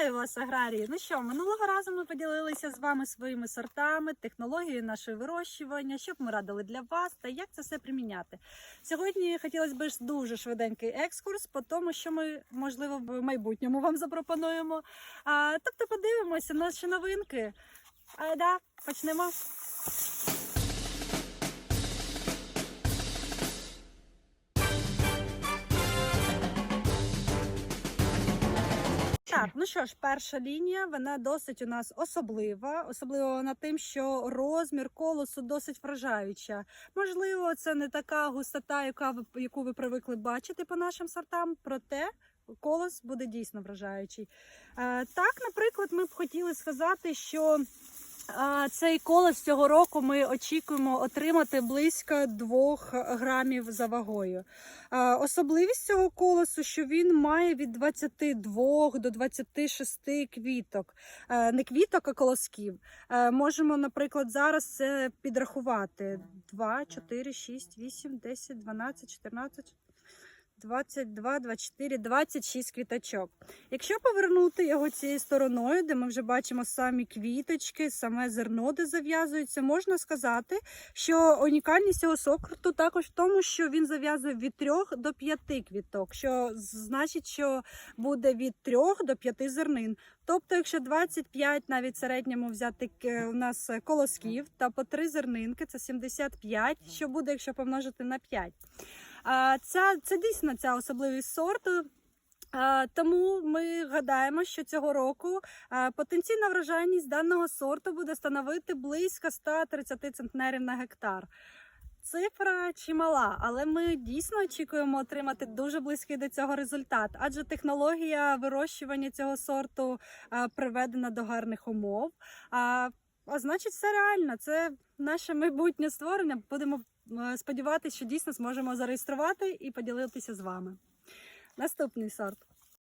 Вітаю вас, аграрії! Ну що, минулого разу ми поділилися з вами своїми сортами, технологією нашого вирощування, що б ми радили для вас та як це все приміняти. Сьогодні хотілося б дуже швиденький екскурс по тому, що ми можливо в майбутньому вам запропонуємо. А, тобто подивимося наші новинки. А, да, почнемо. Так, ну що ж, перша лінія, вона досить у нас особлива, особливо вона тим, що розмір колосу досить вражаюча. Можливо, це не така густота, яка ви, яку ви привикли бачити по нашим сортам, проте колос буде дійсно вражаючий. Е, так, наприклад, ми б хотіли сказати, що Цей колос цього року ми очікуємо отримати близько 2 грамів за вагою. Особливість цього колосу, що він має від 22 до 26 квіток. Е, Не квіток, а колосків. Е, Можемо, наприклад, зараз це підрахувати: 2, 4, 6, 8, 10, 12, 14. 22, 24, 26 квіточок. Якщо повернути його цією стороною, де ми вже бачимо самі квіточки, саме зерно, де зав'язується, можна сказати, що унікальність цього сорту також в тому, що він зав'язує від 3 до 5 квіток, що значить, що буде від 3 до 5 зернин. Тобто, якщо 25 навіть в середньому взяти е, у нас колосків та по 3 зернинки, це 75, що буде, якщо помножити на 5. А, це дійсно ця особливість сорту. Тому ми гадаємо, що цього року потенційна врожайність даного сорту буде становити близько 130 центнерів на гектар. Цифра чимала, але ми дійсно очікуємо отримати дуже близький до цього результат, адже технологія вирощування цього сорту приведена до гарних умов. А, значить, все реально. Це наше майбутнє створення. Будемо е, сподіватися, що дійсно зможемо зареєструвати і поділитися з вами. Наступний сорт.